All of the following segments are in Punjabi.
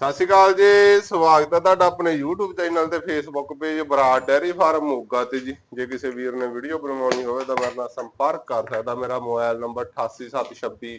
ਸਤਿ ਸ਼੍ਰੀ ਅਕਾਲ ਜੀ, ਸਵਾਗਤ ਹੈ ਤੁਹਾਡਾ ਆਪਣੇ YouTube ਚੈਨਲ ਤੇ Facebook page Brar dairy farm Moga ਤੇ ਜੀ। ਜੇ ਕਿਸੇ ਵੀਰ ਨੇ ਵੀਡੀਓ ਬਣਵਾਉਣੀ ਹੋਵੇ ਤਾਂ ਮੇਰੇ ਨਾਲ ਸੰਪਰਕ ਕਰ ਸਕਦਾ। ਮੇਰਾ ਮੋਬਾਈਲ ਨੰਬਰ 8876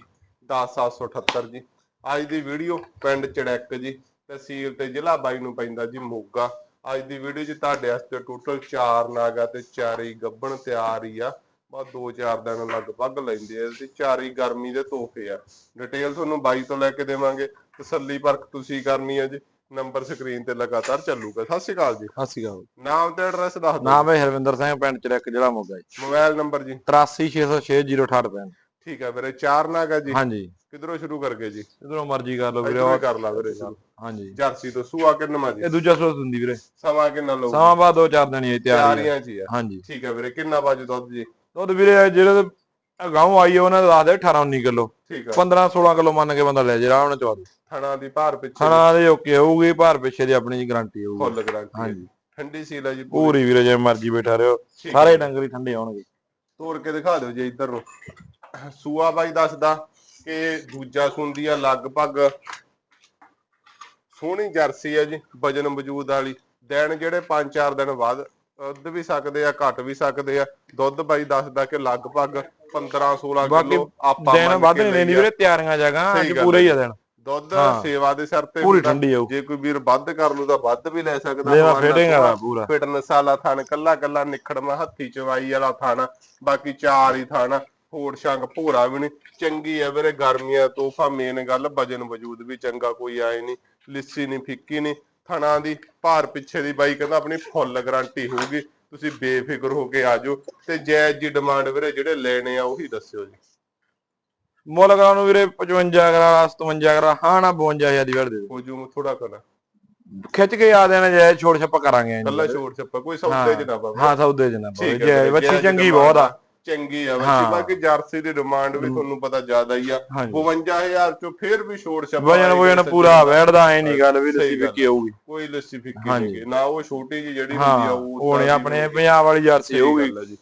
10778 ਜੀ। ਅੱਜ ਦੀ ਵੀਡੀਓ ਪਿੰਡ ਚੜੈਕ ਜੀ, ਤਹਿਸੀਲ ਤੇ ਜ਼ਿਲ੍ਹਾ ਬਾਈ ਨੂੰ ਪੈਂਦਾ ਜੀ ਮੋਗਾ। ਅੱਜ ਦੀ ਵੀਡੀਓ 'ਚ ਤੁਹਾਡੇ ਵਾਸਤੇ ਟੋਟਲ 4 ਨਾਗਾ ਤੇ ਚਾਰੇ ਹੀ ਗੱਬਣ ਤਿਆਰ ਹੀ ਆ। ਬਸ 2-4 ਦਿਨ ਲਗਭਗ ਲੈਂਦੇ ਆ ਤੇ ਚਾਰੇ ਹੀ ਗਰਮੀ ਦੇ ਤੋਹਫੇ ਆ। ਡਿਟੇਲ ਤੁਹਾਨੂੰ ਬਾਈ ਤੋਂ ਲੈ ਕੇ ਦੇਵਾਂਗੇ। ਤਸੱਲੀ ਪਰਖ ਤੁਸੀਂ ਕਰਨੀ ਹੈ ਜੀ। ਨੰਬਰ ਸਕਰੀਨ ਤੇ ਲਗਾਤਾਰ ਚੱਲੂਗਾ। ਸਤਿ ਸ਼੍ਰੀ ਅਕਾਲ ਜੀ। ਸਤਿ ਸ਼੍ਰੀ ਅਕਾਲ। ਨਾਮ ਤੇ ਐਡਰੈਸ ਦੱਸ ਦਿਓ। ਨਾਮ ਹੈ ਹਰਵਿੰਦਰ ਸਿੰਘ ਪਿੰਡ ਚਰਕ ਜ਼ਿਲ੍ਹਾ ਮੋਗਾ ਜੀ। ਮੋਬਾਈਲ ਨੰਬਰ ਜੀ। 83606068 ਠੀਕ ਹੈ ਵੀਰੇ ਚਾਰ ਨਾਗਾ ਜੀ। ਹਾਂਜੀ। ਕਿਧਰੋਂ ਸ਼ੁਰੂ ਕਰਗੇ ਜੀ? ਇਧਰੋਂ ਮਰਜ਼ੀ ਕਰ ਲਓ ਵੀਰੇ ਹੀ ਕਰ ਲਾ ਵੀਰੇ ਸ਼ੁਰੂ। ਹਾਂਜੀ। ਜਰਸੀ ਤੋਂ ਸੂਆ ਕਿੰਨਾ ਜੀ? ਇਹ ਦੂਜਾ ਸੋਸ ਹੁੰਦੀ ਵੀਰੇ। ਸਮਾਂ ਕਿੰਨਾ ਲਊ ਸਮਾਂ ਬਾਅਦ ਦੋ ਚਾਰ ਦਿਨ ਹੀ ਹੈ ਤਿਆਰ ਹੀ ਹੈ। ਤਿਆਰੀਆਂ ਹੀ ਆ। ਹਾਂਜੀ। ਠੀਕ ਹੈ ਵੀਰੇ ਕਿੰਨਾ ਬਾਜੂ ਦੁੱਧ ਜੀ? ਦੁੱਧ ਵੀਰੇ ਜਿਹੜੇ ਗਾਉਂ ਆਈ ਉਹਨਾਂ ਦਾ ਦੱਸ ਦੇ 18 19 ਕਿਲੋ। ਠੀਕ ਹੈ 15 16 ਕਿਲੋ ਮੰਨ ਕੇ ਬੰਦਾ ਲੈ ਜੇ ਆਰਾਮ ਨਾਲ ਚਵਾ ਦੇ। ਥਣਾ ਦੀ ਭਾਰ ਪਿੱਛੇ ਖਾਣਾ ਦੇ ਓਕੇ ਹੋਊਗੀ ਭਾਰ ਪਿੱਛੇ ਦੀ ਆਪਣੀ ਗਾਰੰਟੀ ਹੋਊਗੀ। ਫੁੱਲ ਗਰੰਟੀ ਹਾਂਜੀ। ਠੰਡੀ ਸੀਲ ਹੈ ਜੀ ਪੂਰੀ। ਵੀਰੇ ਜੇ ਮਰਜ਼ੀ ਬੈਠਾ ਰਿਓ ਠੀਕ ਸਾਰੇ ਡੰਗਰ ਠੰਡੇ ਆਉਣਗੇ ਤੋੜ ਕੇ ਦਿਖਾ ਦਿਓ ਜੀ ਇੱਧਰ। ਨੂੰ ਸੂਆ ਬਾਈ ਦੱਸਦਾ ਕਿ ਦੂਜਾ ਸੁੰਦੀ ਆ ਲਗਭਗ ਸੋਹਣੀ ਜਰਸੀ ਆ ਜੀ ਵਜਨ ਵਜੂਦ ਵਾਲੀ। ਦਿਨ ਜਿਹੜੇ 5-4 ਦਿਨ ਬਾਅਦ ਵੱਧ ਵੀ ਸਕਦੇ ਆ ਘਟ ਵੀ ਸਕਦੇ ਆ ਦੁੱਧ ਬਾਈ ਦੱਸਦਾ ਕਿ ਲਗਭਗ 15-16 ਬਾਕੀ ਕਿਲੋ ਆਪਾਂ ਦਿਨ ਵੱਧ ਨਹੀਂ ਆ। ਵੀਰੇ ਤਿਆਰੀਆਂ ਜਗ੍ਹਾ ਅੱਜ ਪੂਰਾ ਹੀ ਆ ਦਿਨ ਦੁੱਧ। ਸੇਵਾ ਦੇ ਸਿਰ ਤੇ ਪੂਰੀ ਹੁੰਦਾ। ਠੰਡੀ ਆਊ ਜੇ ਕੋਈ ਵੀਰ ਵੱਧ ਕਰ ਲੂ ਤਾਂ ਵੱਧ ਵੀ ਲੈ ਸਕਦਾ ਲੈਵਾ ਹਵਾਨਾ ਫੇਟਿੰਗ ਸੂਆ। ਵਾਲਾ ਪੂਰਾ ਫਿਟਨੈਸ ਵਾਲਾ ਥਣ ਕੱਲਾ ਕੱਲਾ ਨਿਖੜਵਾ ਹੱਥੀ ਚਵਾਈ ਵਾਲਾ ਥਣ ਬਾਕੀ ਚਾਰ ਹੀ ਥਣ ਹੋਰ ਸ਼ੰਗ ਭੋਰਾ ਵੀ ਨਹੀਂ ਚੰਗੀ ਆ ਵੀਰੇ ਗਰਮੀਆਂ ਤੋਹਫਾ ਮੇਨ ਗੱਲ ਵਜਨ ਵਜੂਦ ਵੀ ਚੰਗਾ ਕੋਈ ਆਏ ਨਹੀਂ ਲਿੱਸੀ ਨਹੀਂ ਫਿੱਕੀ ਨਹੀਂ ਥਣਾ ਦੀ ਭਾਰ ਪਿੱਛੇ ਦੀ ਬਾਈ ਕਹਿੰਦਾ ਆਪਣੀ ਫੁੱਲ ਗਾਰੰਟੀ ਹੋਊਗੀ। ਤੁਸੀਂ ਬੇਫਿਕਰ ਹੋ ਕੇ ਆਜੋ ਤੇ ਜਾਇਜ਼ ਜੀ ਡਿਮਾਂਡ ਵੀਰੇ ਜਿਹੜੇ ਲੈਣੇ ਆ ਉਹੀ ਦੱਸਿਓ ਜੀ। ਮੁੱਲ ਕਰਾਂ ਨੂੰ ਵੀਰੇ 55 ਕਰਾ 57 ਕਰਾ ਹਾਂ ਨਾ 52000 ਦੀ ਵੜ ਦੇ ਹੋ ਜੂ ਥੋੜਾ ਕਰਨਾ ਖਿੱਚ ਕੇ ਆ ਦੇਣਾ ਜੇ ਛੋੜ ਛੱਪਾ ਕਰਾਂਗੇ। ਕੱਲਾ ਛੋੜ ਛੱਪਾ ਕੋਈ ਸੌਦੇ ਚ ਨਾ ਪਾਵੇ। ਹਾਂ ਸੌਦੇ ਚ ਨਾ ਬੱਚੀ ਜਾਇਜ਼ ਚੰਗੀ ਬਹੁਤ ਆ। ਚੰਗੀ ਆ ਹਾਂ। ਬਾਕੀ ਜਰਸੀ ਦੀ ਡਿਮਾਂਡ ਵੀ ਤੁਹਾਨੂੰ ਪਤਾ ਜ਼ਿਆਦਾ ਹੀ ਆ। ਹਾਂਜੀ। 52000 ਚੋਂ ਫੇਰ ਵੀ ਛੋੜ ਛੱਪਾ ਵਜਨ ਵਜਨ ਪੂਰਾ ਦਾ। ਬੈਠਦਾ ਐ ਨਹੀਂ ਗੱਲ ਵੀ ਸਹੀ ਲੱਸੀ ਗੱਲ ਵਿੱਕੀ ਆਊਗੀ ਕੋਈ ਲੱਸੀ ਫਿੱਕੀ ਹਾਂਜੀ। ਨਹੀਂ ਨਾ ਉਹ ਛੋਟੀ ਜੀ ਜਿਹੜੀ ਹਾਂ ਹੁੰਦੀ ਆ ਉਹ ਨਹੀਂ ਤਾਂ ਆਪਣੇ ਪੰਜਾਬ ਵਾਲੀ ਜਰਸੀ ਹੋਊਗੀ।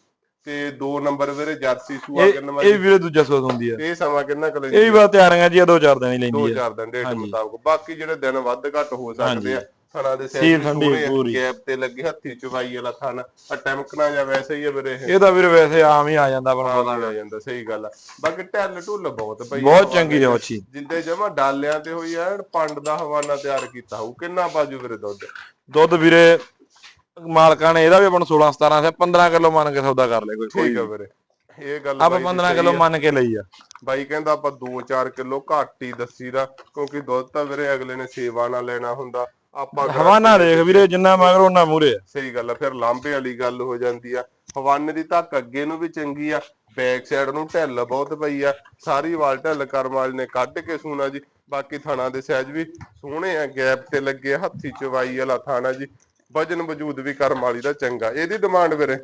ਤੇ ਦੋ ਨੰਬਰ ਵੀਰੇ ਜਰਸੀ ਸੂਆ ਇਹ ਕਿੰਨਾ ਇਹ ਵੀਰੇ ਦੂਜਾ ਸੋਸ ਹੁੰਦੀ ਆ। ਇਹ ਸਮਾਂ ਕਿੰਨਾ ਕੁ ਇਹ ਵੀ ਬਸ ਤਿਆਰੀਆਂ ਜੀ ਆ, ਦੋ ਚਾਰ ਦਿਨ ਹੀ ਲੈਂਦੀ ਆ। ਚਾਰ ਦਿਨ ਡੇਟ। ਮੁਤਾਬਕ। ਬਾਕੀ ਜਿਹੜੇ ਦਿਨ ਵੱਧ ਘੱਟ ਹੋ ਸਕਦੇ ਆ ਥਣਾ ਦੇ ਸੀਲ ਠੰਡੀ ਪੂਰੀ। ਗੈਪ ਤੇ ਲੱਗੇ ਹੱਥੀ ਚੁਬਾਈ ਵਾਲਾ ਥਣ। ਆ ਟਮਕਣਾ ਜਾਂ ਵੈਸੇ ਹੀ ਆ ਵੀਰੇ ਇਹ। ਇਹ ਤਾਂ ਵੀਰੇ ਵੈਸੇ ਆਮ ਹੀ ਆ ਜਾਂਦਾ ਬਣ ਹਾਂ ਆ ਜਾਂਦਾ ਸਹੀ ਗੱਲ ਆ। ਬਾਕੀ ਢੱਲ ਢੁੱਲ ਬਹੁਤ ਪਈ ਆ ਬਹੁਤ ਚੰਗੀ ਆ ਮੱਛੀ। ਜਿੰਦੇ ਜਮਾ ਡਾਲਿਆਂ ਤੇ ਹੋਈ ਆ ਐਨ ਪੰਡ ਦਾ ਹਵਾਨਾ ਤਿਆਰ ਕੀਤਾ ਹੋਊ। ਕਿੰਨਾ ਬਾਜੂ ਵੀਰੇ ਦੁੱਧ? ਦੁੱਧ ਵੀਰੇ ਮਾਲਕਾਂ ਨੇ ਇਹਦਾ ਵੀ ਆਪਾਂ ਨੂੰ 16 17 ਸੇ 15 ਕਿਲੋ ਮੰਨ ਕੇ ਸੌਦਾ ਕਰ ਲੈ ਕੋਈ ਠੀਕ ਆ ਵੀਰੇ। ਇਹ ਗੱਲ ਆਪਾਂ ਬਾਈ ਦੀ 15 ਸਹੀ ਕਿਲੋ। ਮੰਨ ਕੇ ਲਈ ਆ। ਬਾਈ ਕਹਿੰਦਾ ਆਪਾਂ 2-4 ਕਿਲੋ ਘੱਟ ਹੀ ਦੱਸੀ ਦਾ ਕਿਉਂਕਿ ਦੁੱਧ ਤਾਂ ਵੀਰੇ ਅਗਲੇ ਨੇ ਸੇਵਾ ਨਾਲ ਲੈਣਾ ਹੁੰਦਾ। ਆਪਾਂ ਹਵਾਨਾ ਦੇਖ ਵੀਰੇ ਜਿੰਨਾ ਮਗਰ ਉਹਨਾਂ ਮੂਰੇ ਸਹੀ ਗੱਲ ਆ ਫਿਰ ਲਾਂਬੇ ਵਾਲੀ ਗੱਲ ਹੋ ਜਾਂਦੀ ਆ। ਹਵਾਨੇ ਦੀ ਧੱਕ ਅੱਗੇ ਨੂੰ ਵੀ ਚੰਗੀ ਆ ਬੈਕ ਸਾਈਡ ਨੂੰ ਢਿੱਲ ਬਹੁਤ ਪਈ ਆ। ਸਾਰੀ ਵਾਲ ਢਿੱਲ ਕਰਮ ਵਾਲੀ ਨੇ ਕੱਢ ਕੇ ਸੂਣਾ ਜੀ। ਬਾਕੀ ਥਾਣਾ ਦੇ ਸਾਈਜ਼ ਵੀ ਸੋਹਣੇ ਆ ਗੈਪ ਤੇ ਲੱਗੇ ਹੱਥੀ ਚਵਾਈ ਵਾਲਾ ਥਾਣਾ ਜੀ। ਵਜਨ ਵਜੂਦ ਵੀ ਕਰਮ ਵਾਲੀ ਦਾ ਚੰਗਾ। ਇਹਦੀ ਡਿਮਾਂਡ ਵੀਰੇ?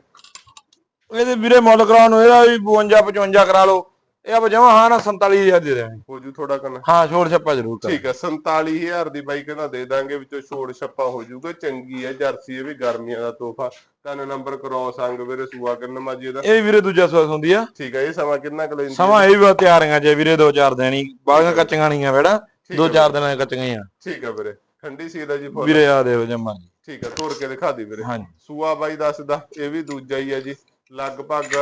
ਇਹਦੇ ਵੀਰੇ ਮੁੱਲ ਕਰਾਉਣ ਨੂੰ ਇਹਦਾ ਵੀ 52 55 ਕਰਾ ਲਓ। ਇਹ ਆਪਾਂ ਜਮਾ ਹਾਂ ਨਾ 47000 ਦੇ ਦੇਵਾਂਗੇ। ਹੋ ਜੂ ਥੋੜਾ ਕਰਨਾ ਹਾਂ ਛੋੜ ਛੱਪਾ ਜ਼ਰੂਰ ਕਰ ਠੀਕ ਆ 47000 ਦੀ ਬਾਈ ਕਹਿੰਦਾ ਦੇ ਦਾਂਗੇ ਵਿੱਚੋਂ ਛੋੜ ਛੱਪਾ ਹੋ ਜਾਊਗਾ ਚੰਗੀ ਹੈ ਜਰਸੀ ਇਹ ਵੀ ਗਰਮੀਆਂ ਦਾ ਤੋਹਫਾ। ਤਿੰਨ ਨੰਬਰ ਕ੍ਰੋਸ ਅੰਗ ਵੀਰੇ ਸੂਆ ਕਿੰਨਾ ਮਾਜੀ ਇਹਦਾ ਇਹ ਵੀਰੇ ਦੂਜਾ ਸੋਸ ਹੁੰਦੀ ਆ। ਠੀਕ ਆ ਇਹ ਸਮਾਂ ਕਿੰਨਾ ਕੁ ਲੈਂਦੀ ਸਮਾਂ ਇਹ ਵੀ ਤਿਆਰੀਆਂ ਜੇ ਵੀਰੇ ਦੋ ਚਾਰ ਦਿਨ ਹੀ। ਬਾਲੀਆਂ ਕੱਚੀਆਂ ਨਹੀਂ ਆ ਬੇੜਾ ਦੋ ਚਾਰ ਦਿਨਾਂ ਦੀਆਂ ਕੱਚੀਆਂ ਆ। ਠੀਕ ਆ ਵੀਰੇ ਠੰਡੀ ਸੀ ਦਾ ਜੀ ਫੁੱਲ। ਵੀਰੇ ਆ ਦੇਖੋ ਜਮਾ ਠੀਕ ਆ ਤੋੜ ਕੇ ਦਿਖਾ ਦੀ ਵੀਰੇ। ਹਾਂਜੀ। ਸੂਆ ਬਾਈ ਦੱਸਦਾ ਇਹ ਵੀ ਦੂਜਾ ਹੀ ਹੈ ਜੀ। ਲਗਭਗ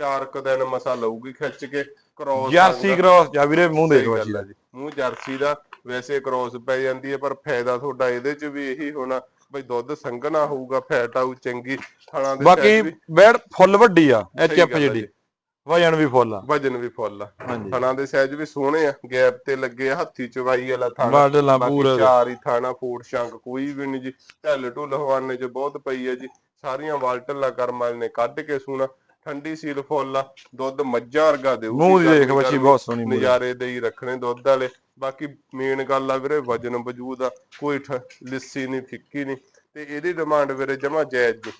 4 ਕੁ ਦਿਨ ਮਸਾ ਲਊਗੀ ਖਿੱਚ ਕੇ। ਕ੍ਰੋਸ ਜਰਸੀ ਕ੍ਰੋਸ ਜਾ ਵੀਰੇ ਮੂੰਹ ਦੇਖ ਬੱਚੀ ਆ ਜੀ। ਮੂੰਹ ਜਰਸੀ ਦਾ ਵੈਸੇ ਕ੍ਰੋਸ ਪੈ ਜਾਂਦੀ ਹੈ ਪਰ ਫਾਇਦਾ ਤੁਹਾਡਾ ਇਹਦੇ ਚ ਵੀ ਇਹੀ ਹੋਣਾ ਬਈ ਦੁੱਧ ਸੰਘਣਾ ਹੋਊਗਾ ਫੈਟ ਆਊ ਚੰਗੀ ਥਣਾ ਦੇ ਬਾਕੀ ਬੈੜ ਫੁੱਲ ਵੱਡੀ ਆ ਐਚ ਸਹੀ ਐਫ ਗੱਲ ਆ ਜਿਹੜੀ। ਵਜਨ ਵੀ ਫੁੱਲ ਆ। ਵਜਨ ਵੀ ਫੁੱਲ ਆ। ਥਣਾ ਦੇ ਸਾਈਜ਼ ਵੀ ਸੋਹਣੇ ਆ ਗੈਪ ਤੇ ਲੱਗੇ ਆ ਹੱਥੀ ਚਵਾਈ ਵਾਲਾ ਥਾਣਾ। ਬਾਕੀ ਚਾਰ ਹੀ ਥਾਣਾ ਫੂਟ ਸ਼ੰਕ ਕੋਈ ਵੀ ਨਹੀਂ ਜੀ। ਢੱਲ ਢੁੱਲ ਹਵਾਨੇ ਚ ਬਹੁਤ ਪਈ ਹੈ ਜੀ। ਸਾਰੀਆਂ ਵਾਲਟਲਾਂ ਕਰਮ ਨੇ ਕੱਢ ਕੇ ਸੂਣਾ। ਠੰਡੀ ਸੀਲ ਫੁੱਲ ਆ ਦੁੱਧ ਮੱਝਾਂ ਵਰਗਾ ਦੇਊ ਮੂੰਹ ਦੀ ਦੇਖ ਬੱਚੀ ਬਹੁਤ ਸੋਹਣੀ ਮੂੰਹ ਦੀ। ਨਜ਼ਾਰੇ ਦੇ ਹੀ ਰੱਖਣੇ ਦੁੱਧ ਵਾਲੇ। ਬਾਕੀ ਮੇਨ ਗੱਲ ਆ ਵੀਰੇ ਵਜਨ ਵਜੂਦ ਆ ਕੋਈ ਠ- ਲਿੱਸੀ ਨਹੀਂ ਫਿੱਕੀ ਨਹੀਂ। ਤੇ ਇਹਦੀ ਡਿਮਾਂਡ ਵੀਰੇ ਜਮਾ ਜਾਇਜ਼ ਜੀ।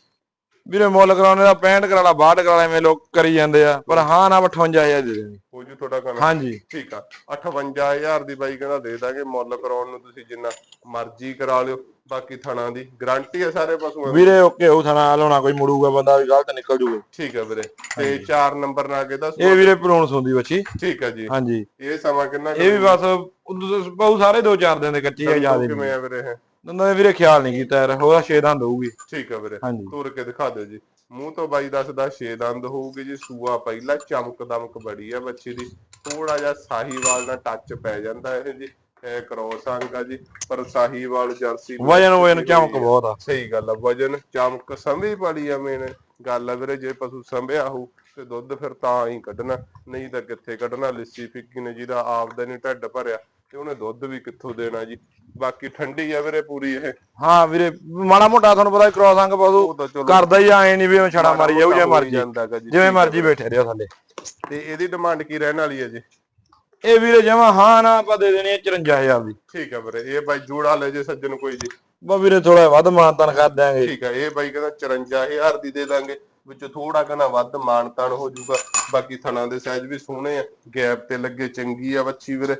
ਵੀਰੇ ਮੁੱਲ ਕਰਾਉਣੇ ਦਾ 65 ਕਰਾ ਲਾ 62 ਕਰਾ ਲਾ ਐਵੇਂ ਲੋਕ ਕਰੀ ਜਾਂਦੇ ਆ। ਪਰ ਹਾਂ ਨਾ 58000 ਦੇ ਦੇਣੀ। ਹੋ ਜੂ ਤੁਹਾਡਾ ਕਹਣਾ ਹਾਂਜੀ। ਠੀਕ ਆ। 58000 ਦੀ ਬਾਈ ਕਹਿੰਦਾ ਦੇ ਦਾਂਗੇ ਮੁੱਲ ਕਰਾਉਣ ਨੂੰ ਤੁਸੀਂ ਜਿੰਨਾ ਮਰਜ਼ੀ ਕਰਾ ਲਿਓ ਬਾਕੀ ਥਣਾ ਦੀ ਗਾਰੰਟੀ ਹੈ ਸਾਰੇ ਪਸ਼ੂਆਂ ਦੀ ਵੀਰੇ ਓਕੇ ਉਹ ਥਣਾ ਲਾਉਣਾ ਕੋਈ ਮੁੜੂਗਾ ਬੰਦਾ ਵੀ ਗਲਤ ਨਿਕਲ ਜੂਗਾ। ਠੀਕ ਹੈ ਵੀਰੇ। ਤੇ 4 ਨੰਬਰ ਨਾਲ ਕਿਹਦਾ ਇਹ ਵੀਰੇ ਭਰੂਣ ਸੁੰਦੀ ਬੱਚੀ। ਠੀਕ ਹੈ ਜੀ। ਹਾਂਜੀ। ਇਹ ਸਮਾਂ ਕਿੰਨਾ ਇਹ ਵੀ ਬਸ ਉਦੋਂ ਬਹੁ ਸਾਰੇ ਦੋ ਚਾਰ ਦਿਨ ਦੇ ਕੱਚੀ ਆ ਜਿਆਦੇ ਕਿਵੇਂ ਆ ਵੀਰੇ ਇਹ? ਦੰਦਾਂ ਦੇ ਵੀਰੇ ਖਿਆਲ ਨਹੀਂ ਕੀਤਾ ਯਾਰ ਹੋਰਾ ਛੇ ਦੰਦ ਹੋਊਗੀ। ਠੀਕ ਹੈ ਵੀਰੇ ਹਾਂਜੀ। ਤੁਰ ਕੇ ਦਿਖਾ ਦਿਓ ਜੀ। ਮੂੰਹ ਤੋਂ ਬਾਈ ਦੱਸਦਾ ਛੇ ਦੰਦ ਹੋਊਗੀ ਜੀ ਸੂਆ ਪਹਿਲਾ ਚਮਕ ਦਮਕ ਬੜੀ ਆ ਬੱਚੀ ਦੀ। ਥੋੜਾ ਜਿਹਾ ਸਾਹੀਵਾਲ ਨਾਲ ਟੱਚ ਪੈ ਜਾਂਦਾ ਇਹ ਜੀ ਇਹ ਕ੍ਰੋਸ ਅੰਗ ਆ ਜੀ ਪਰ ਸਾਹੀਵਾਲ ਜਰਸੀ ਨੂੰ ਵਜਨ ਵਜਨ ਚਮਕ ਬਹੁਤ ਆ। ਸਹੀ ਗੱਲ ਆ ਵਜਨ ਚਮਕ ਸੰਭੀ ਬੜੀ ਆ ਮੇਨ ਗੱਲ ਆ ਵੀਰੇ ਜੇ ਪਸ਼ੂ ਸੰਭਿਆ ਹੋਊ ਤੇ ਦੁੱਧ ਫਿਰ ਤਾਂ ਹੀ ਕੱਢਣਾ ਨਹੀਂ ਤਾਂ ਕਿੱਥੇ ਕੱਢਣਾ ਲਿੱਸੀ ਫਿੱਕੀ ਨੇ ਜਿਹਦਾ ਆਪਦਾ ਨਹੀਂ ਢੱਡ ਭਰਿਆ। ਤੇ ਉਹਨੇ ਦੁੱਧ ਵੀ ਕਿੱਥੋਂ ਦੇਣਾ ਜੀ? ਬਾਕੀ ਠੰਡੀ ਆ ਵੀਰੇ ਪੂਰੀ ਇਹ। ਹਾਂ ਵੀਰੇ ਮਾੜਾ ਮੋਟਾ ਤੁਹਾਨੂੰ ਪਤਾ ਕ੍ਰੋਸ ਅੰਗ ਪਸ਼ੂ ਉਹ ਤਾਂ ਚਲੋ। ਕਰਦਾ ਹੀ ਆਏ ਨਹੀਂ ਵੀ ਉਹ ਛੜਾ ਮਾਰੀ ਜਾਊ ਜਿਵੇਂ ਮਰਜ਼ੀ ਜੀ ਜਿਵੇਂ ਮਰਜ਼ੀ ਬੈਠੇ ਰਿਹਾ ਥੱਲੇ। ਤੇ ਇਹਦੀ ਡਿਮਾਂਡ ਕੀ ਰਹਿਣ ਵਾਲੀ ਹੈ ਜੀ? ਇਹ ਵੀਰੇ ਜਮਾ ਹਾਂ ਨਾ ਆਪਾਂ ਦੇ ਦੇਣੀ ਹੈ 54000 ਦੀ। ਠੀਕ ਹੈ ਵੀਰੇ ਇਹ ਬਾਈ ਜੋੜਾ ਲੈ ਜੇ ਸੱਜਣ ਕੋਈ ਜੀ। ਬਾ ਵੀਰੇ ਥੋੜਾ ਵੱਧ ਮਾਨਤਨ ਕਰ ਦਿਆਂਗੇ। ਠੀਕ ਹੈ ਇਹ ਬਾਈ ਕਹਿੰਦਾ 54000 ਦੀ ਦੇ ਦਾਂਗੇ। ਵਿੱਚ ਥੋੜਾ ਕਨਾ ਵੱਧ ਮਾਨਤਾਨ ਹੋ ਜਾਊਗਾ। ਬਾਕੀ ਥਣਾ ਦੇ ਸਾਈਜ਼ ਵੀ ਸੋਹਣੇ ਆ। ਗੈਪ ਤੇ ਲੱਗੇ ਚੰਗੀ ਆ ਬੱਚੀ ਵੀਰੇ।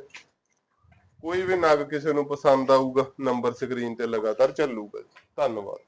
ਕੋਈ ਵੀ ਨਗ ਕਿਸੇ ਨੂੰ ਪਸੰਦ ਆਊਗਾ ਨੰਬਰ ਸਕਰੀਨ ਤੇ ਲਗਾਤਾਰ ਚੱਲੂਗਾ ਜੀ। ਧੰਨਵਾਦ